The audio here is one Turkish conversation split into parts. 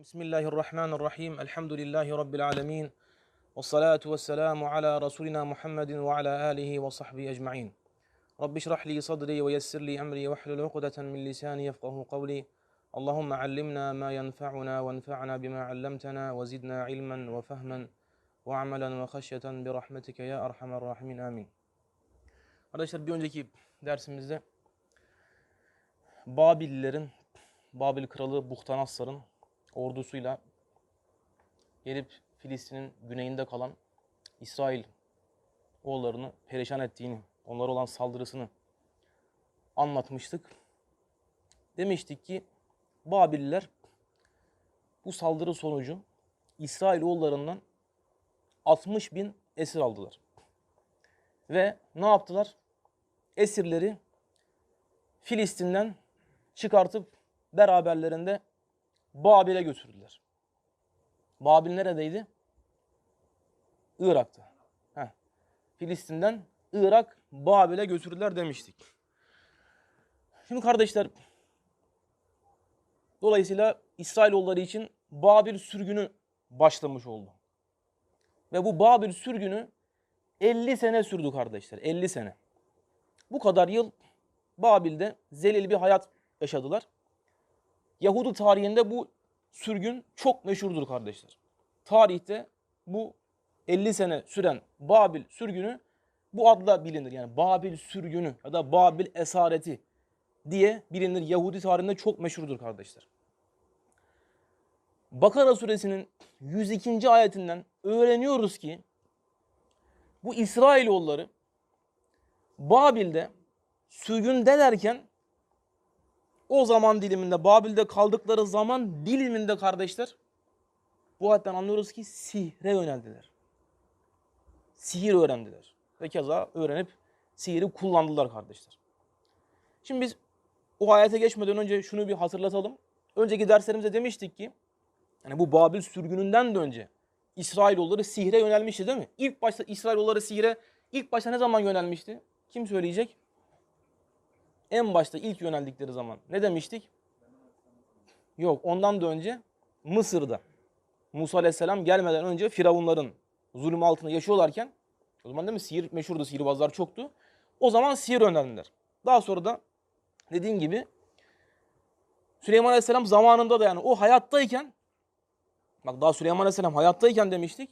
بسم الله الرحمن الرحيم الحمد لله رب العالمين والصلاة والسلام على رسولنا محمد وعلى آله وصحبه أجمعين رب اشرح لي صدري ويسر لي أمري واحلل عقدة من لساني يفقه قولي اللهم علمنا ما ينفعنا وانفعنا بما علمتنا وزدنا علما وفهما وعملا وخشية برحمتك يا أرحم الراحمين آمين Arkadaşlar bir önceki dersimizde Babillerin, Babil kralı Buhtanaslar'ın ordusuyla gelip Filistin'in güneyinde kalan İsrail oğullarını perişan ettiğini, onlara olan saldırısını anlatmıştık. Demiştik ki Babiller bu saldırı sonucu İsrail oğullarından 60 bin esir aldılar. Ve ne yaptılar? Esirleri Filistin'den çıkartıp beraberlerinde Babil'e götürdüler. Babil neredeydi? Irak'ta. Heh. Filistin'den Irak, Babil'e götürdüler demiştik. Şimdi kardeşler, dolayısıyla İsrailoğulları için Babil sürgünü başlamış oldu. Ve bu Babil sürgünü 50 sene sürdü kardeşler, 50 sene. Bu kadar yıl Babil'de zelil bir hayat yaşadılar. Yahudi tarihinde bu sürgün çok meşhurdur kardeşler. Tarihte bu 50 sene süren Babil sürgünü bu adla bilinir. Yani Babil sürgünü ya da Babil esareti diye bilinir. Yahudi tarihinde çok meşhurdur kardeşler. Bakara suresinin 102. ayetinden öğreniyoruz ki bu İsrailoğulları Babil'de sürgündelerken o zaman diliminde Babil'de kaldıkları zaman diliminde kardeşler bu ayetten anlıyoruz ki sihre yöneldiler. Sihir öğrendiler. Ve keza öğrenip sihiri kullandılar kardeşler. Şimdi biz o ayete geçmeden önce şunu bir hatırlatalım. Önceki derslerimizde demiştik ki yani bu Babil sürgününden de önce İsrailoğulları sihre yönelmişti değil mi? İlk başta İsrailoğulları sihre ilk başta ne zaman yönelmişti? Kim söyleyecek? En başta ilk yöneldikleri zaman ne demiştik? Yok ondan da önce Mısır'da. Musa Aleyhisselam gelmeden önce Firavunların zulüm altında yaşıyorlarken o zaman değil mi sihir meşhurdu sihirbazlar çoktu. O zaman sihir önerdiler. Daha sonra da dediğim gibi Süleyman Aleyhisselam zamanında da yani o hayattayken bak daha Süleyman Aleyhisselam hayattayken demiştik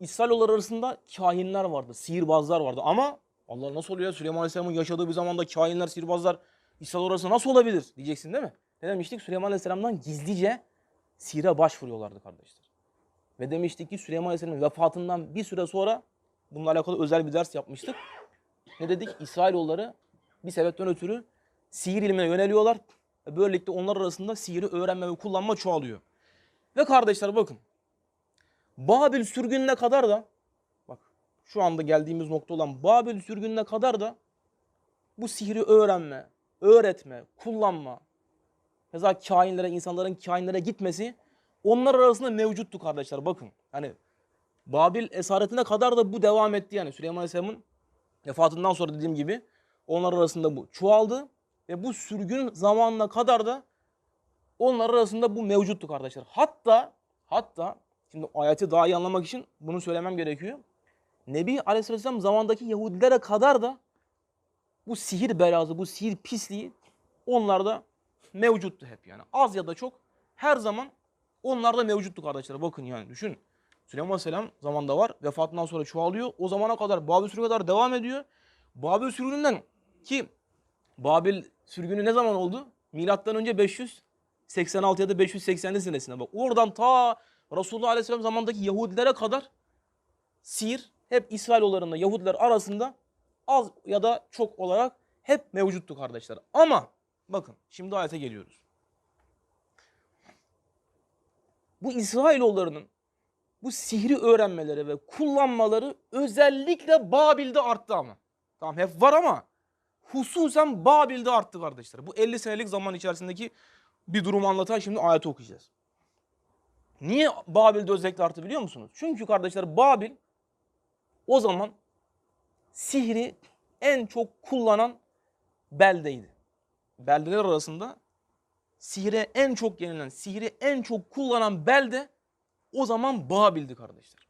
İsrailoğulları arasında kahinler vardı, sihirbazlar vardı ama Allah nasıl oluyor Süleyman Aleyhisselam'ın yaşadığı bir zamanda kainler, sihirbazlar İsrail orası nasıl olabilir diyeceksin değil mi? Ne demiştik? Süleyman Aleyhisselam'dan gizlice sihre başvuruyorlardı kardeşler. Ve demiştik ki Süleyman Aleyhisselam'ın vefatından bir süre sonra bununla alakalı özel bir ders yapmıştık. Ne dedik? İsrailoğulları bir sebepten ötürü sihir ilmine yöneliyorlar. Ve böylelikle onlar arasında sihiri öğrenme ve kullanma çoğalıyor. Ve kardeşler bakın. Babil sürgününe kadar da şu anda geldiğimiz nokta olan Babil sürgününe kadar da bu sihri öğrenme, öğretme, kullanma, mesela kainlere, insanların kainlere gitmesi onlar arasında mevcuttu kardeşler bakın. Hani Babil esaretine kadar da bu devam etti yani Süleyman Aleyhisselam'ın vefatından sonra dediğim gibi onlar arasında bu çoğaldı ve bu sürgün zamanına kadar da onlar arasında bu mevcuttu kardeşler. Hatta hatta şimdi ayeti daha iyi anlamak için bunu söylemem gerekiyor. Nebi Aleyhisselam zamandaki Yahudilere kadar da bu sihir belası, bu sihir pisliği onlarda mevcuttu hep yani. Az ya da çok her zaman onlarda mevcuttu kardeşler. Bakın yani düşün. Süleyman Aleyhisselam zamanda var. Vefatından sonra çoğalıyor. O zamana kadar Babil sürgünü kadar devam ediyor. Babil sürgününden ki Babil sürgünü ne zaman oldu? Milattan önce 586 ya da 580 senesinde bak. Oradan ta Resulullah Aleyhisselam zamandaki Yahudilere kadar sihir hep İsrailoğullarında Yahudiler arasında az ya da çok olarak hep mevcuttu kardeşler. Ama bakın şimdi ayete geliyoruz. Bu İsrailoğullarının bu sihri öğrenmeleri ve kullanmaları özellikle Babil'de arttı ama. Tamam hep var ama hususen Babil'de arttı kardeşler. Bu 50 senelik zaman içerisindeki bir durumu anlatan şimdi ayeti okuyacağız. Niye Babil'de özellikle arttı biliyor musunuz? Çünkü kardeşler Babil o zaman sihri en çok kullanan beldeydi. Beldeler arasında sihre en çok yenilen, sihri en çok kullanan belde o zaman Babil'di kardeşler.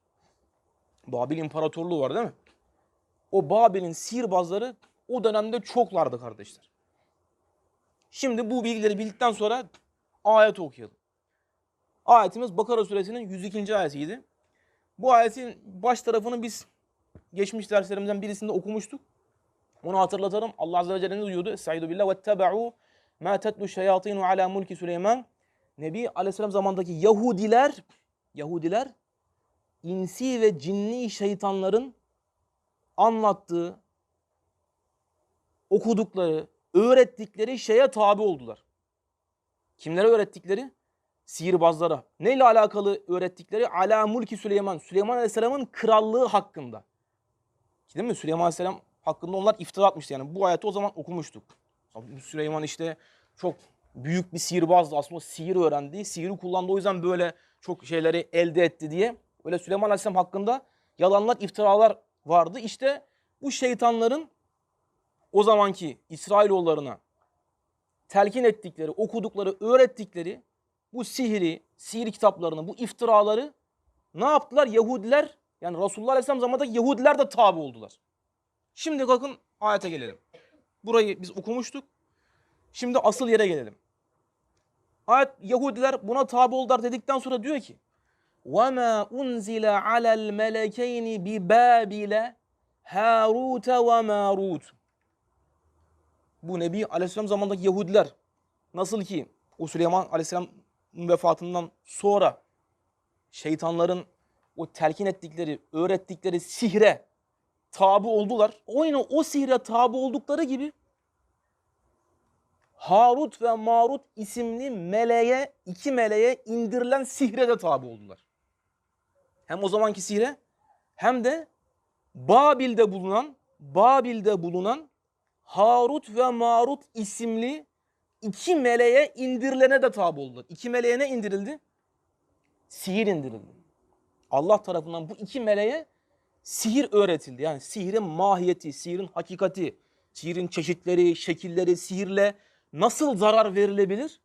Babil İmparatorluğu var değil mi? O Babil'in sihirbazları o dönemde çoklardı kardeşler. Şimdi bu bilgileri bildikten sonra ayet okuyalım. Ayetimiz Bakara suresinin 102. ayetiydi. Bu ayetin baş tarafını biz geçmiş derslerimizden birisinde okumuştuk. Onu hatırlatalım. Allah Azze ve Celle ne duyuyordu? Estaizu billah vettebe'u ma tetlu şeyatinu ala mulki Süleyman. Nebi Aleyhisselam zamandaki Yahudiler Yahudiler insi ve cinni şeytanların anlattığı, okudukları, öğrettikleri şeye tabi oldular. Kimlere öğrettikleri? Sihirbazlara. Neyle alakalı öğrettikleri? Ala mulki Süleyman. Süleyman Aleyhisselam'ın krallığı hakkında. Değil mi? Süleyman Aleyhisselam hakkında onlar iftira atmıştı yani. Bu ayeti o zaman okumuştuk. Süleyman işte çok büyük bir sihirbazdı. Aslında sihir öğrendi. Sihiri kullandı. O yüzden böyle çok şeyleri elde etti diye. Böyle Süleyman Aleyhisselam hakkında yalanlar, iftiralar vardı. İşte bu şeytanların o zamanki İsrailoğullarına telkin ettikleri, okudukları, öğrettikleri bu sihiri, sihir kitaplarını, bu iftiraları ne yaptılar? Yahudiler yani Resulullah Aleyhisselam zamanındaki Yahudiler de tabi oldular. Şimdi bakın ayete gelelim. Burayı biz okumuştuk. Şimdi asıl yere gelelim. Ayet Yahudiler buna tabi oldular dedikten sonra diyor ki وَمَا أُنْزِلَ عَلَى الْمَلَكَيْنِ بِبَابِلَ هَارُوتَ وَمَارُوتَ Bu Nebi Aleyhisselam zamandaki Yahudiler nasıl ki o Süleyman Aleyhisselam'ın vefatından sonra şeytanların o telkin ettikleri, öğrettikleri sihre tabi oldular. Oyna o sihre tabi oldukları gibi Harut ve Marut isimli meleğe, iki meleğe indirilen sihre de tabi oldular. Hem o zamanki sihre hem de Babil'de bulunan Babil'de bulunan Harut ve Marut isimli iki meleğe indirilene de tabi oldular. İki meleğe ne indirildi? Sihir indirildi. Allah tarafından bu iki meleğe sihir öğretildi. Yani sihirin mahiyeti, sihirin hakikati, sihirin çeşitleri, şekilleri, sihirle nasıl zarar verilebilir?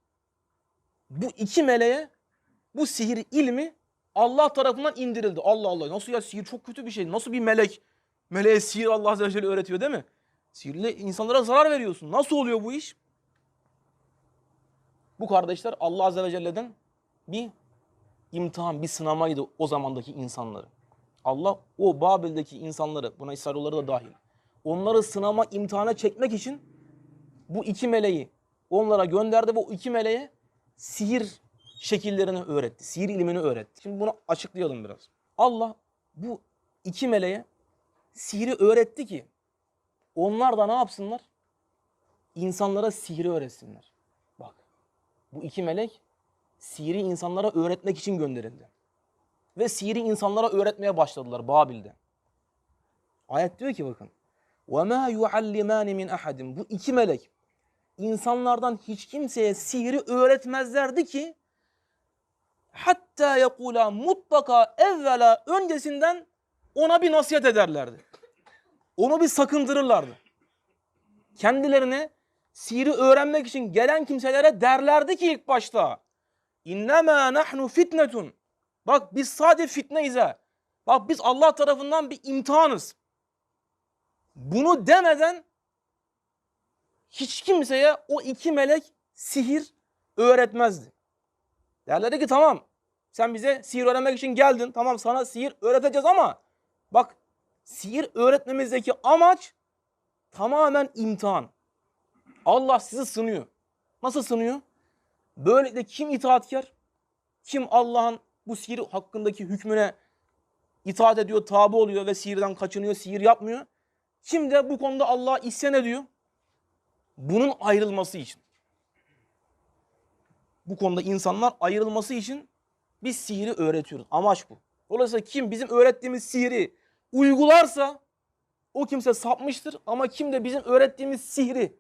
Bu iki meleğe bu sihir ilmi Allah tarafından indirildi. Allah Allah nasıl ya sihir çok kötü bir şey. Nasıl bir melek meleğe sihir Allah Azze ve Celle öğretiyor değil mi? Sihirle insanlara zarar veriyorsun. Nasıl oluyor bu iş? Bu kardeşler Allah Azze ve Celle'den bir imtihan, bir sınamaydı o zamandaki insanları. Allah o Babil'deki insanları, buna İsrailoğulları da dahil, onları sınama, imtihana çekmek için bu iki meleği onlara gönderdi ve o iki meleğe sihir şekillerini öğretti. Sihir ilmini öğretti. Şimdi bunu açıklayalım biraz. Allah bu iki meleğe sihiri öğretti ki onlar da ne yapsınlar? İnsanlara sihri öğretsinler. Bak bu iki melek sihiri insanlara öğretmek için gönderildi. Ve sihiri insanlara öğretmeye başladılar Babil'de. Ayet diyor ki bakın. وَمَا يُعَلِّمَانِ مِنْ أَحَدٍ Bu iki melek insanlardan hiç kimseye sihri öğretmezlerdi ki hatta yakula mutlaka evvela öncesinden ona bir nasihat ederlerdi. Onu bir sakındırırlardı. Kendilerine sihri öğrenmek için gelen kimselere derlerdi ki ilk başta İnnemâ nahnu fitnetun. Bak biz sadece fitneyiz ha. Bak biz Allah tarafından bir imtihanız. Bunu demeden hiç kimseye o iki melek sihir öğretmezdi. Derlerdi ki tamam sen bize sihir öğrenmek için geldin. Tamam sana sihir öğreteceğiz ama bak sihir öğretmemizdeki amaç tamamen imtihan. Allah sizi sınıyor. Nasıl sınıyor? Böylelikle kim itaatkar? Kim Allah'ın bu sihir hakkındaki hükmüne itaat ediyor, tabi oluyor ve sihirden kaçınıyor, sihir yapmıyor? Kim de bu konuda Allah'a isyan ediyor? Bunun ayrılması için. Bu konuda insanlar ayrılması için biz sihiri öğretiyoruz. Amaç bu. Dolayısıyla kim bizim öğrettiğimiz sihiri uygularsa o kimse sapmıştır. Ama kim de bizim öğrettiğimiz sihri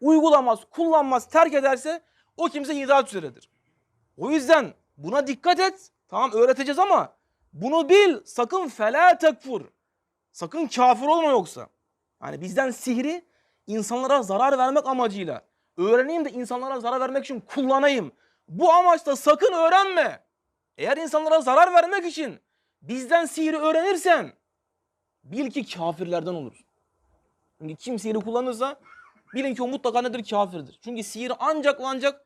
uygulamaz, kullanmaz, terk ederse o kimse hidayet üzeredir. O yüzden buna dikkat et. Tamam öğreteceğiz ama bunu bil. Sakın fela tekfur. Sakın kafir olma yoksa. Yani bizden sihri insanlara zarar vermek amacıyla, öğreneyim de insanlara zarar vermek için kullanayım. Bu amaçla sakın öğrenme. Eğer insanlara zarar vermek için bizden sihri öğrenirsen bil ki kafirlerden olursun. Çünkü kim sihri kullanırsa bilin ki o mutlaka nedir? Kafirdir. Çünkü sihir ancak ancak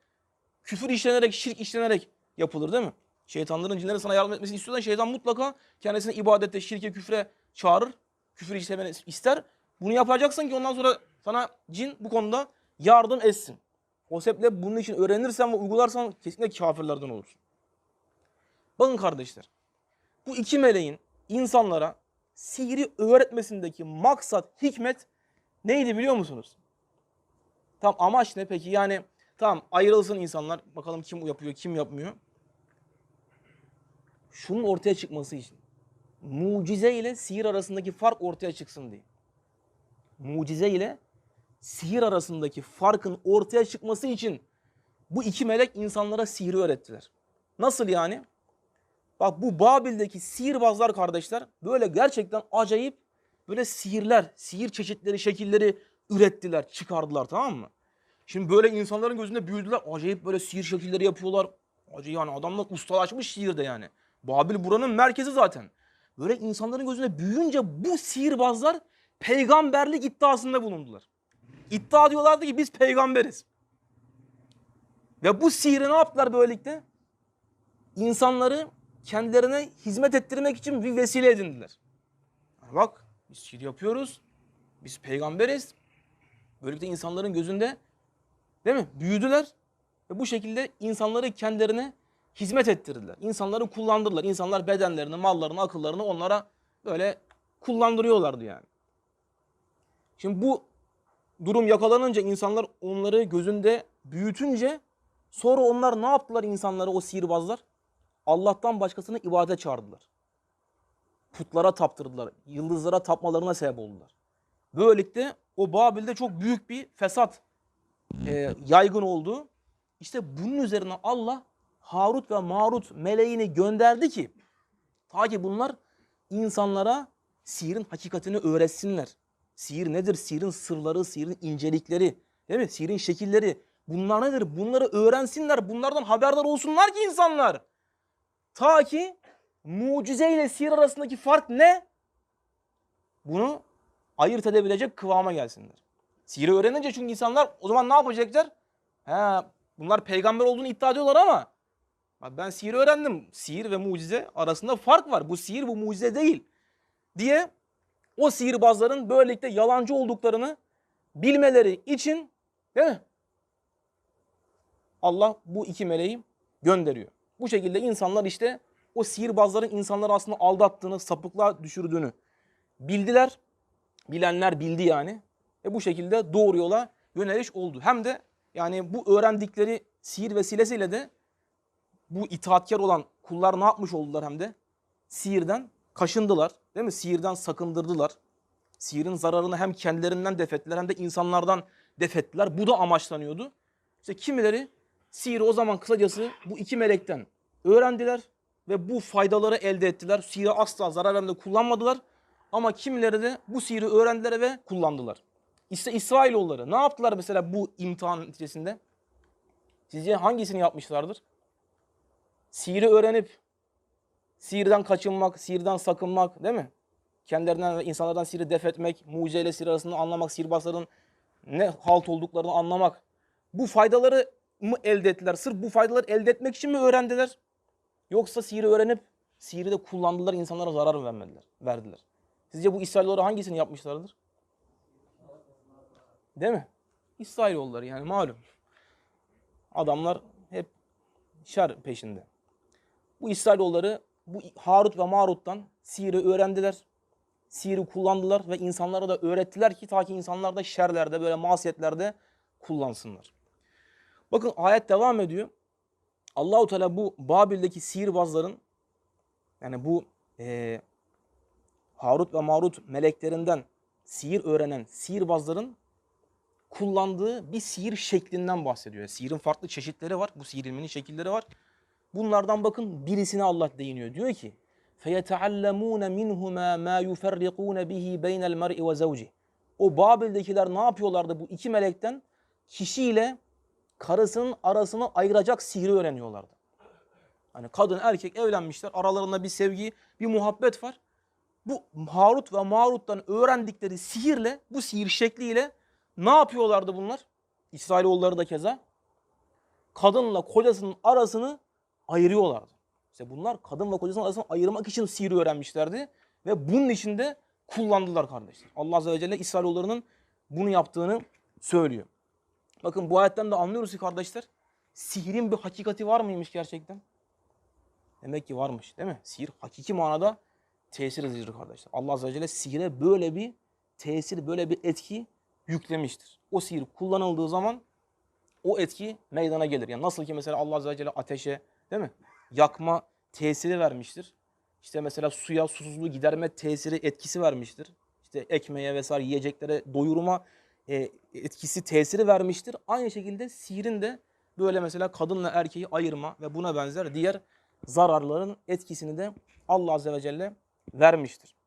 küfür işlenerek, şirk işlenerek yapılır değil mi? Şeytanların cinlerin sana yardım etmesini istiyorsan şeytan mutlaka kendisini ibadette, şirke, küfre çağırır. Küfür işlemeni ister. Bunu yapacaksın ki ondan sonra sana cin bu konuda yardım etsin. O sebeple bunun için öğrenirsen ve uygularsan kesinlikle kafirlerden olursun. Bakın kardeşler. Bu iki meleğin insanlara sihri öğretmesindeki maksat, hikmet neydi biliyor musunuz? Tam amaç ne peki? Yani tamam ayrılsın insanlar. Bakalım kim yapıyor, kim yapmıyor. Şunun ortaya çıkması için. Mucize ile sihir arasındaki fark ortaya çıksın diye. Mucize ile sihir arasındaki farkın ortaya çıkması için bu iki melek insanlara sihri öğrettiler. Nasıl yani? Bak bu Babil'deki sihirbazlar kardeşler böyle gerçekten acayip böyle sihirler, sihir çeşitleri, şekilleri ürettiler, çıkardılar tamam mı? Şimdi böyle insanların gözünde büyüdüler. Acayip böyle sihir şekilleri yapıyorlar. Acayip yani adamlar ustalaşmış sihirde yani. Babil buranın merkezi zaten. Böyle insanların gözünde büyüyünce bu sihirbazlar peygamberlik iddiasında bulundular. İddia diyorlardı ki biz peygamberiz. Ve bu sihri ne yaptılar böylelikle? İnsanları kendilerine hizmet ettirmek için bir vesile edindiler. Bak biz sihir yapıyoruz. Biz peygamberiz. Böylelikle insanların gözünde değil mi? Büyüdüler. Ve bu şekilde insanları kendilerine hizmet ettirdiler. İnsanları kullandırdılar. İnsanlar bedenlerini, mallarını, akıllarını onlara böyle kullandırıyorlardı yani. Şimdi bu durum yakalanınca insanlar onları gözünde büyütünce sonra onlar ne yaptılar insanlara o sihirbazlar? Allah'tan başkasına ibadete çağırdılar. Putlara taptırdılar. Yıldızlara tapmalarına sebep oldular. Böylelikle o Babil'de çok büyük bir fesat e, yaygın oldu. İşte bunun üzerine Allah Harut ve Marut meleğini gönderdi ki ta ki bunlar insanlara sihirin hakikatini öğretsinler. Sihir nedir? Sihirin sırları, sihirin incelikleri, değil mi? Sihirin şekilleri. Bunlar nedir? Bunları öğrensinler. Bunlardan haberdar olsunlar ki insanlar. Ta ki mucize ile sihir arasındaki fark ne? Bunu ayırt edebilecek kıvama gelsinler. Sihiri öğrenince çünkü insanlar o zaman ne yapacaklar? He, bunlar peygamber olduğunu iddia ediyorlar ama ben sihir öğrendim. Sihir ve mucize arasında fark var. Bu sihir bu mucize değil diye o sihirbazların böylelikle yalancı olduklarını bilmeleri için değil mi? Allah bu iki meleği gönderiyor. Bu şekilde insanlar işte o sihirbazların insanları aslında aldattığını, sapıklığa düşürdüğünü bildiler. Bilenler bildi yani. Ve bu şekilde doğru yola yöneliş oldu. Hem de yani bu öğrendikleri sihir vesilesiyle de bu itaatkar olan kullar ne yapmış oldular hem de? Sihirden kaşındılar. Değil mi? Sihirden sakındırdılar. Sihirin zararını hem kendilerinden defettiler hem de insanlardan defettiler. Bu da amaçlanıyordu. İşte kimileri sihiri o zaman kısacası bu iki melekten öğrendiler ve bu faydaları elde ettiler. Sihiri asla zarar vermeden kullanmadılar. Ama kimileri de bu sihiri öğrendiler ve kullandılar. İşte İsrailoğulları ne yaptılar mesela bu imtihan neticesinde? Sizce hangisini yapmışlardır? Sihiri öğrenip sihirden kaçınmak, sihirden sakınmak değil mi? Kendilerinden ve insanlardan sihiri def etmek, mucizeyle sihir arasında anlamak, sihirbazların ne halt olduklarını anlamak. Bu faydaları mı elde ettiler? Sırf bu faydaları elde etmek için mi öğrendiler? Yoksa sihiri öğrenip sihiri de kullandılar, insanlara zarar vermediler, verdiler. Sizce bu İsrailoğulları hangisini yapmışlardır? Değil mi? İsrailoğulları yani malum. Adamlar hep şer peşinde. Bu İsrailoğulları bu Harut ve Marut'tan sihiri öğrendiler. Sihiri kullandılar ve insanlara da öğrettiler ki ta ki insanlar da şerlerde böyle masiyetlerde kullansınlar. Bakın ayet devam ediyor. Allahu Teala bu Babil'deki sihirbazların yani bu e, Harut ve Marut meleklerinden sihir öğrenen sihirbazların kullandığı bir sihir şeklinden bahsediyor. Sihirin farklı çeşitleri var. Bu sihir ilminin şekilleri var. Bunlardan bakın birisine Allah değiniyor. Diyor ki فَيَتَعَلَّمُونَ مِنْهُمَا مَا يُفَرِّقُونَ بِهِ بَيْنَ الْمَرْءِ وَزَوْجِهِ O Babil'dekiler ne yapıyorlardı bu iki melekten? kişiyle karısının arasını ayıracak sihri öğreniyorlardı. Hani kadın erkek evlenmişler. Aralarında bir sevgi, bir muhabbet var. Bu Harut ve Marut'tan öğrendikleri sihirle, bu sihir şekliyle ne yapıyorlardı bunlar? İsrailoğulları da keza. Kadınla kocasının arasını ayırıyorlardı. İşte bunlar kadın ve kocasının arasını ayırmak için sihri öğrenmişlerdi. Ve bunun içinde kullandılar kardeşler. Allah Azze ve Celle İsrailoğullarının bunu yaptığını söylüyor. Bakın bu ayetten de anlıyoruz ki kardeşler, sihrin bir hakikati var mıymış gerçekten? Demek ki varmış değil mi? Sihir hakiki manada tesir edicidir kardeşler. Allah Azze ve Celle sihire böyle bir tesir, böyle bir etki yüklemiştir. O sihir kullanıldığı zaman o etki meydana gelir. Yani nasıl ki mesela Allah Azze ve Celle ateşe değil mi? Yakma tesiri vermiştir. İşte mesela suya susuzluğu giderme tesiri etkisi vermiştir. İşte ekmeğe vesaire yiyeceklere doyurma e, etkisi tesiri vermiştir. Aynı şekilde sihirin de böyle mesela kadınla erkeği ayırma ve buna benzer diğer zararların etkisini de Allah Azze ve Celle vermiştir.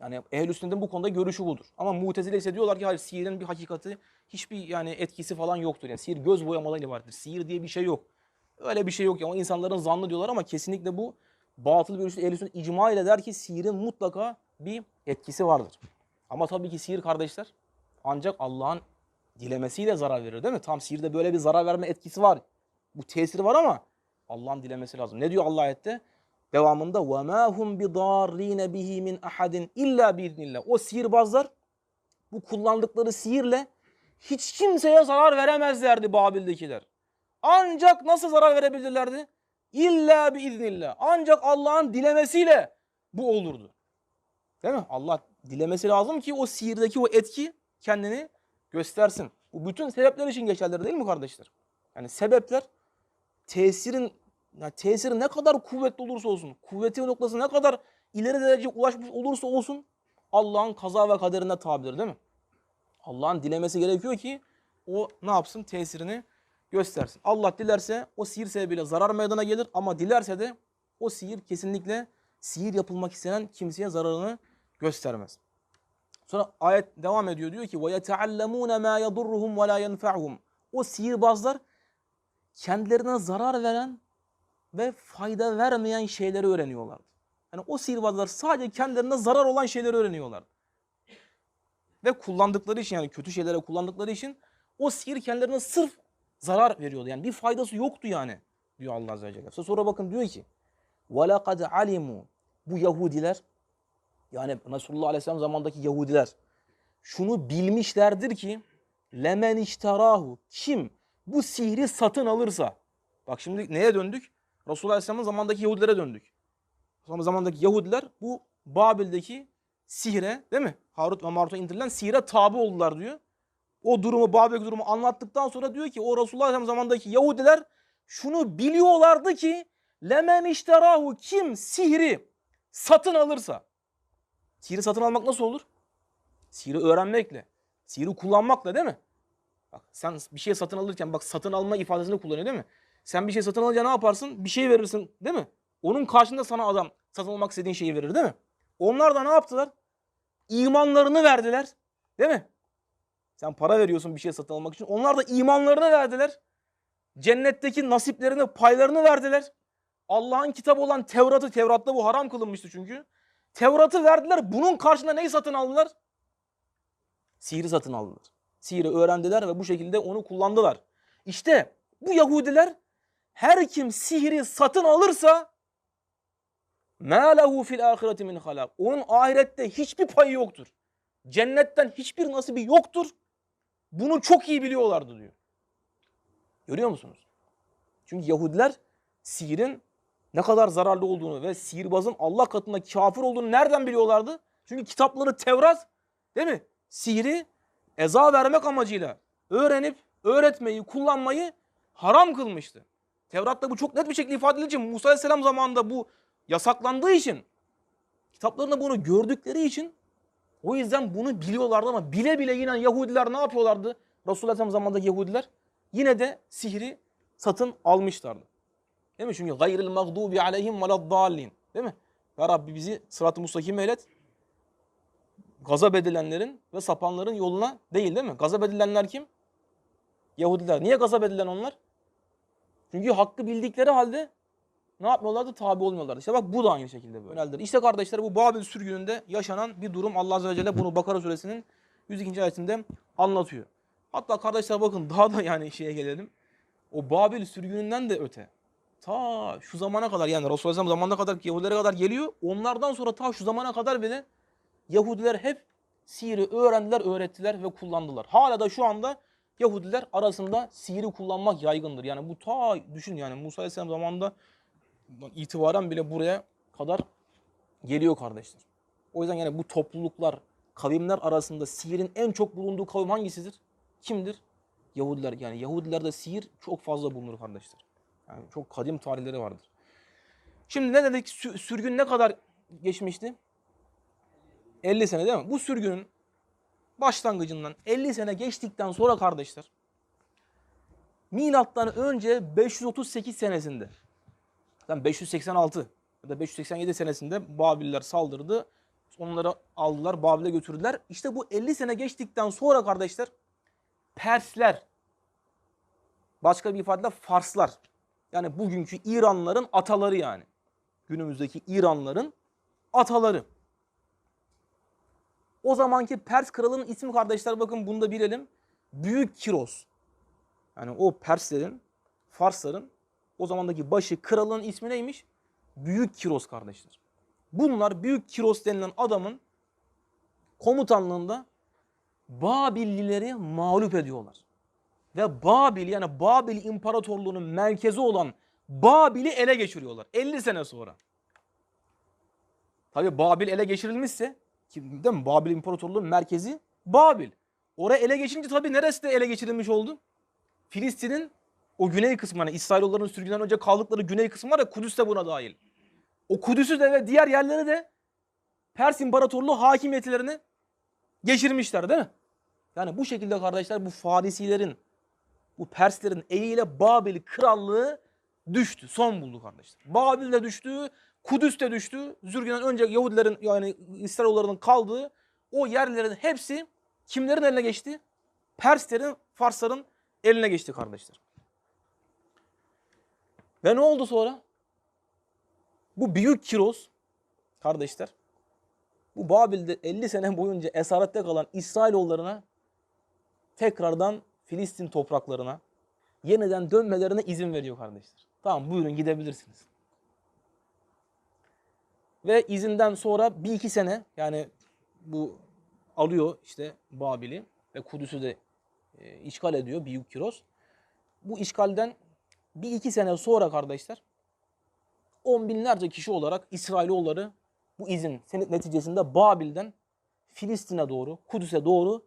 Yani ehl-i sünnetin bu konuda görüşü budur. Ama mutezile ise diyorlar ki hayır sihirin bir hakikati hiçbir yani etkisi falan yoktur. Yani sihir göz boyamalarıyla ibarettir. Sihir diye bir şey yok. Öyle bir şey yok. O insanların zannı diyorlar ama kesinlikle bu batıl bir görüşte ehl-i sünnet icma ile der ki sihirin mutlaka bir etkisi vardır. Ama tabii ki sihir kardeşler ancak Allah'ın dilemesiyle zarar verir değil mi? Tam sihirde böyle bir zarar verme etkisi var. Bu tesiri var ama Allah'ın dilemesi lazım. Ne diyor Allah ayette? Devamında وَمَا هُمْ بِضَارِّينَ بِهِ مِنْ اَحَدٍ اِلَّا بِاِذْنِ O sihirbazlar bu kullandıkları sihirle hiç kimseye zarar veremezlerdi Babil'dekiler. Ancak nasıl zarar verebilirlerdi? İlla biiznillah. Ancak Allah'ın dilemesiyle bu olurdu. Değil mi? Allah dilemesi lazım ki o sihirdeki o etki kendini göstersin. Bu bütün sebepler için geçerlidir değil mi kardeşler? Yani sebepler tesirin yani tesiri ne kadar kuvvetli olursa olsun, kuvveti noktası ne kadar ileri derece ulaşmış olursa olsun Allah'ın kaza ve kaderine tabidir değil mi? Allah'ın dilemesi gerekiyor ki o ne yapsın? Tesirini göstersin. Allah dilerse o sihir sebebiyle zarar meydana gelir ama dilerse de o sihir kesinlikle sihir yapılmak istenen kimseye zararını göstermez. Sonra ayet devam ediyor diyor ki وَيَتَعَلَّمُونَ مَا يَضُرُّهُمْ وَلَا يَنْفَعُهُمْ O sihirbazlar kendilerine zarar veren ve fayda vermeyen şeyleri öğreniyorlardı. Yani o sihirbazlar sadece kendilerine zarar olan şeyleri öğreniyorlar. Ve kullandıkları için yani kötü şeylere kullandıkları için o sihir kendilerine sırf zarar veriyordu. Yani bir faydası yoktu yani diyor Allah Azze ve Celle. Sonra bakın diyor ki وَلَقَدْ عَلِمُوا Bu Yahudiler yani Resulullah Aleyhisselam zamandaki Yahudiler şunu bilmişlerdir ki lemen iştarahu kim bu sihri satın alırsa bak şimdi neye döndük? Resulullah Aleyhisselam'ın zamandaki Yahudilere döndük. Sonra zamandaki Yahudiler bu Babil'deki sihre değil mi? Harut ve Marut'a indirilen sihre tabi oldular diyor. O durumu Babil'deki durumu anlattıktan sonra diyor ki o Resulullah Aleyhisselam zamandaki Yahudiler şunu biliyorlardı ki lemen işterahu kim sihri satın alırsa Sihri satın almak nasıl olur? Sihri öğrenmekle, sihri kullanmakla değil mi? Bak sen bir şey satın alırken bak satın alma ifadesini kullanıyor değil mi? Sen bir şey satın alınca ne yaparsın? Bir şey verirsin değil mi? Onun karşında sana adam satın almak istediğin şeyi verir değil mi? Onlar da ne yaptılar? İmanlarını verdiler. Değil mi? Sen para veriyorsun bir şey satın almak için. Onlar da imanlarını verdiler. Cennetteki nasiplerini, paylarını verdiler. Allah'ın kitabı olan Tevrat'ı, Tevrat'ta bu haram kılınmıştı çünkü. Tevrat'ı verdiler. Bunun karşında neyi satın aldılar? Sihri satın aldılar. Sihri öğrendiler ve bu şekilde onu kullandılar. İşte bu Yahudiler her kim sihri satın alırsa مَا لَهُ فِي الْآخِرَةِ مِنْ خَلَقٍ Onun ahirette hiçbir payı yoktur. Cennetten hiçbir nasibi yoktur. Bunu çok iyi biliyorlardı diyor. Görüyor musunuz? Çünkü Yahudiler sihirin ne kadar zararlı olduğunu ve sihirbazın Allah katında kafir olduğunu nereden biliyorlardı? Çünkü kitapları Tevrat değil mi? Sihri eza vermek amacıyla öğrenip öğretmeyi, kullanmayı haram kılmıştı. Tevrat'ta bu çok net bir şekilde ifade edilince Musa Aleyhisselam zamanında bu yasaklandığı için kitaplarında bunu gördükleri için o yüzden bunu biliyorlardı ama bile bile yine Yahudiler ne yapıyorlardı? Resulullah Aleyhisselam zamanındaki Yahudiler yine de sihri satın almışlardı. Değil mi? Çünkü gayril mağdubi aleyhim veleddallin. Değil mi? Ya Rabbi bizi sırat-ı mustakim eylet. Gazap edilenlerin ve sapanların yoluna değil değil mi? Gazap edilenler kim? Yahudiler. Niye gazap edilen onlar? Çünkü hakkı bildikleri halde ne yapmıyorlardı? Tabi olmuyorlardı. İşte bak bu da aynı şekilde böyledir. İşte kardeşler bu Babil sürgününde yaşanan bir durum. Allah Azze ve Celle bunu Bakara suresinin 102. ayetinde anlatıyor. Hatta kardeşler bakın daha da yani şeye gelelim. O Babil sürgününden de öte. Ta şu zamana kadar yani Resulullah zamanına kadar Yahudilere kadar geliyor. Onlardan sonra ta şu zamana kadar bile Yahudiler hep sihiri öğrendiler, öğrettiler ve kullandılar. Hala da şu anda Yahudiler arasında sihiri kullanmak yaygındır. Yani bu ta düşün yani Musa Aleyhisselam zamanında itibaren bile buraya kadar geliyor kardeşler. O yüzden yani bu topluluklar, kavimler arasında sihirin en çok bulunduğu kavim hangisidir? Kimdir? Yahudiler. Yani Yahudilerde sihir çok fazla bulunur kardeşler. Yani çok kadim tarihleri vardır. Şimdi ne dedik? Sü- Sürgün ne kadar geçmişti? 50 sene değil mi? Bu sürgünün başlangıcından 50 sene geçtikten sonra kardeşler milattan önce 538 senesinde yani 586 ya da 587 senesinde Babiller saldırdı. Onları aldılar, Babil'e götürdüler. İşte bu 50 sene geçtikten sonra kardeşler Persler başka bir ifadeyle Farslar yani bugünkü İranlıların ataları yani. Günümüzdeki İranlıların ataları. O zamanki Pers kralının ismi kardeşler bakın bunu da bilelim. Büyük Kiros. Yani o Perslerin, Farsların o zamandaki başı kralın ismi neymiş? Büyük Kiros kardeşler. Bunlar Büyük Kiros denilen adamın komutanlığında Babillileri mağlup ediyorlar. Ve Babil yani Babil İmparatorluğu'nun merkezi olan Babil'i ele geçiriyorlar 50 sene sonra. Tabi Babil ele geçirilmişse ki değil mi? Babil İmparatorluğu'nun merkezi Babil. Oraya ele geçince tabi neresi de ele geçirilmiş oldu? Filistin'in o güney kısmı hani İsrailoğullarının sürgünden önce kaldıkları güney kısmı var ya Kudüs de buna dahil. O Kudüs'ü de ve diğer yerleri de Pers İmparatorluğu hakimiyetlerine geçirmişler değil mi? Yani bu şekilde kardeşler bu Farisilerin, bu Perslerin eliyle Babil krallığı düştü. Son buldu kardeşler. Babil de düştü, Kudüs de düştü. Zürgünden önce Yahudilerin yani İsrailoğullarının kaldığı o yerlerin hepsi kimlerin eline geçti? Perslerin, Farsların eline geçti kardeşler. Ve ne oldu sonra? Bu büyük Kiros kardeşler bu Babil'de 50 sene boyunca esarette kalan İsrailoğullarına tekrardan Filistin topraklarına yeniden dönmelerine izin veriyor kardeşler. Tamam buyurun gidebilirsiniz. Ve izinden sonra bir iki sene yani bu alıyor işte Babil'i ve Kudüs'ü de e, işgal ediyor Büyük Kiros. Bu işgalden bir iki sene sonra kardeşler on binlerce kişi olarak İsrailoğulları bu izin senin neticesinde Babil'den Filistin'e doğru, Kudüs'e doğru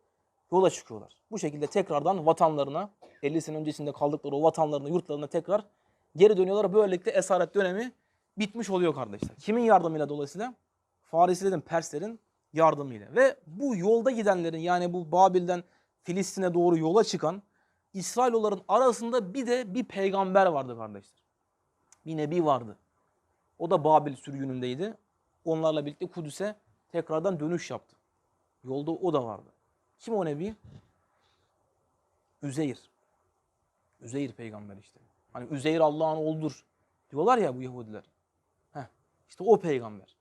yola çıkıyorlar. Bu şekilde tekrardan vatanlarına, 50 sene öncesinde kaldıkları o vatanlarına, yurtlarına tekrar geri dönüyorlar. Böylelikle esaret dönemi bitmiş oluyor kardeşler. Kimin yardımıyla dolayısıyla? Farisilerin, Perslerin yardımıyla. Ve bu yolda gidenlerin yani bu Babil'den Filistin'e doğru yola çıkan İsrailoğulların arasında bir de bir peygamber vardı kardeşler. Bir nebi vardı. O da Babil sürgünündeydi. Onlarla birlikte Kudüs'e tekrardan dönüş yaptı. Yolda o da vardı. Kim o nebi? Üzeyir. Üzeyir peygamber işte. Hani Üzeyir Allah'ın oğludur diyorlar ya bu Yahudiler. İşte o peygamber.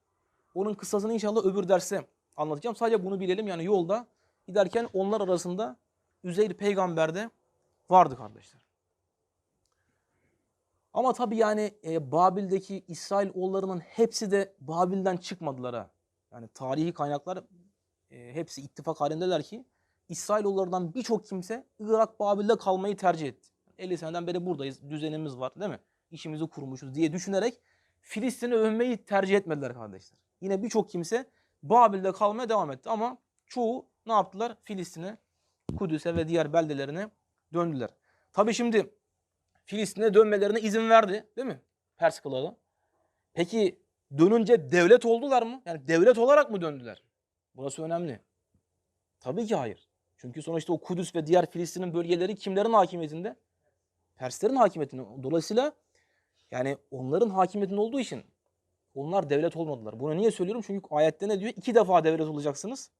Onun kıssasını inşallah öbür derste anlatacağım. Sadece bunu bilelim yani yolda giderken onlar arasında Üzeyir peygamber de vardı kardeşler. Ama tabii yani e, Babil'deki İsrail oğullarının hepsi de Babil'den çıkmadılar ha. Yani tarihi kaynaklar e, hepsi ittifak halindeler ki İsrailoğullarından birçok kimse Irak Babil'de kalmayı tercih etti. 50 seneden beri buradayız, düzenimiz var değil mi? İşimizi kurmuşuz diye düşünerek Filistin'i övmeyi tercih etmediler kardeşler. Yine birçok kimse Babil'de kalmaya devam etti ama çoğu ne yaptılar? Filistin'e, Kudüs'e ve diğer beldelerine döndüler. Tabii şimdi Filistin'e dönmelerine izin verdi değil mi? Pers kralı. Peki dönünce devlet oldular mı? Yani devlet olarak mı döndüler? Burası önemli. Tabii ki hayır. Çünkü sonuçta o Kudüs ve diğer Filistin'in bölgeleri kimlerin hakimiyetinde? Perslerin hakimiyetinde. Dolayısıyla yani onların hakimiyetinde olduğu için onlar devlet olmadılar. Bunu niye söylüyorum? Çünkü ayette ne diyor? İki defa devlet olacaksınız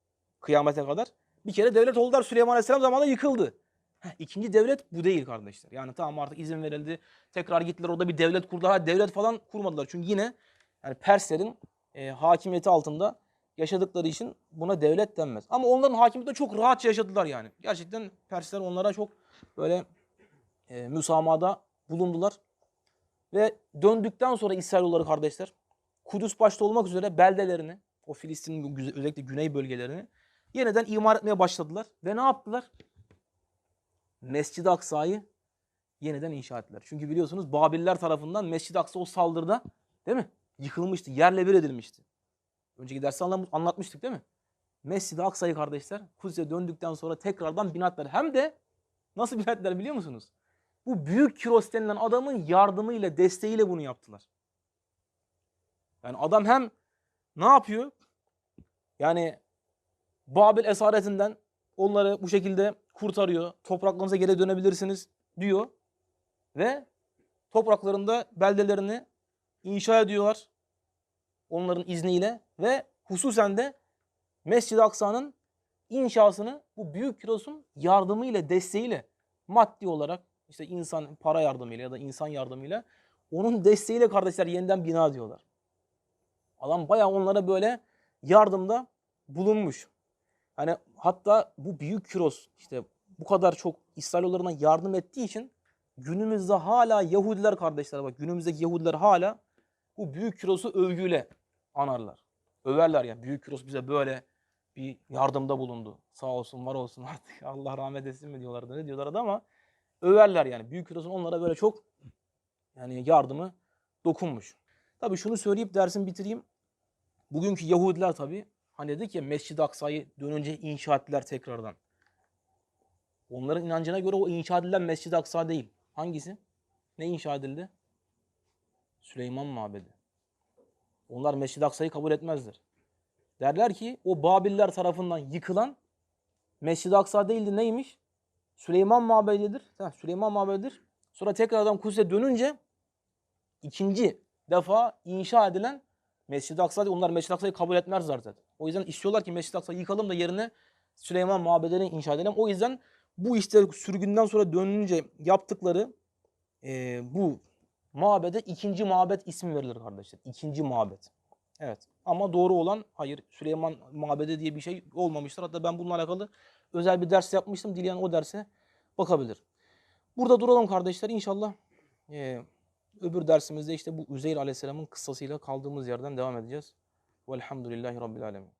kıyamete kadar. Bir kere devlet oldular Süleyman Aleyhisselam zamanında yıkıldı. Heh, ikinci devlet bu değil kardeşler. Yani tamam artık izin verildi. Tekrar gittiler orada bir devlet kurdular. Ha, devlet falan kurmadılar. Çünkü yine yani Perslerin e, hakimiyeti altında yaşadıkları için buna devlet denmez. Ama onların hakimiyetinde çok rahatça yaşadılar yani. Gerçekten Persler onlara çok böyle e, müsamada bulundular. Ve döndükten sonra İsrailoğulları kardeşler Kudüs başta olmak üzere beldelerini, o Filistin'in özellikle güney bölgelerini yeniden imar etmeye başladılar. Ve ne yaptılar? Mescid-i Aksa'yı yeniden inşa ettiler. Çünkü biliyorsunuz Babiller tarafından Mescid-i Aksa o saldırıda değil mi? Yıkılmıştı, yerle bir edilmişti. Önceki derste anlatmıştık değil mi? Mescid-i Aksa'yı kardeşler Kudüs'e döndükten sonra tekrardan bina ettiler. Hem de nasıl bina ettiler biliyor musunuz? Bu büyük Kiros denilen adamın yardımıyla, desteğiyle bunu yaptılar. Yani adam hem ne yapıyor? Yani Babil esaretinden onları bu şekilde kurtarıyor. Topraklarınıza geri dönebilirsiniz diyor. Ve topraklarında beldelerini inşa ediyorlar. Onların izniyle ve hususen de Mescid-i Aksa'nın inşasını bu büyük Kiros'un yardımıyla, desteğiyle maddi olarak işte insan para yardımıyla ya da insan yardımıyla onun desteğiyle kardeşler yeniden bina ediyorlar. Adam bayağı onlara böyle yardımda bulunmuş. Hani hatta bu büyük Kiros işte bu kadar çok İsrailoğullarına yardım ettiği için günümüzde hala Yahudiler kardeşler bak günümüzdeki Yahudiler hala bu büyük Kiros'u övgüyle anarlar. Överler ya büyük Kiros bize böyle bir yardımda bulundu. Sağ olsun var olsun artık Allah rahmet etsin mi diyorlardı ne diyorlardı ama överler yani. Büyük Kiros'un onlara böyle çok yani yardımı dokunmuş. Tabii şunu söyleyip dersimi bitireyim. Bugünkü Yahudiler tabii hani dedik ya Mescid-i Aksa'yı dönünce inşa ettiler tekrardan. Onların inancına göre o inşa edilen Mescid-i Aksa değil. Hangisi? Ne inşa edildi? Süleyman Mabedi. Onlar Mescid-i Aksa'yı kabul etmezler. Derler ki o Babiller tarafından yıkılan Mescid-i Aksa değildi neymiş? Süleyman Mabedi'dir. Ha, Süleyman Mabedi'dir. Sonra tekrardan Kudüs'e dönünce ikinci defa inşa edilen Mescid-i Aksa değil. Onlar Mescid-i Aksa'yı kabul etmezler zaten. O yüzden istiyorlar ki Mescid-i Aksa'yı yıkalım da yerine Süleyman Mabedi'ni inşa edelim. O yüzden bu işte sürgünden sonra dönünce yaptıkları e, bu mabede ikinci mabet ismi verilir kardeşler. İkinci mabet. Evet. Ama doğru olan hayır Süleyman Mabedi diye bir şey olmamıştır. Hatta ben bununla alakalı özel bir ders yapmıştım. Dileyen o derse bakabilir. Burada duralım kardeşler. İnşallah e, öbür dersimizde işte bu Üzeyr Aleyhisselam'ın kıssasıyla kaldığımız yerden devam edeceğiz. Velhamdülillahi Rabbil Alemin.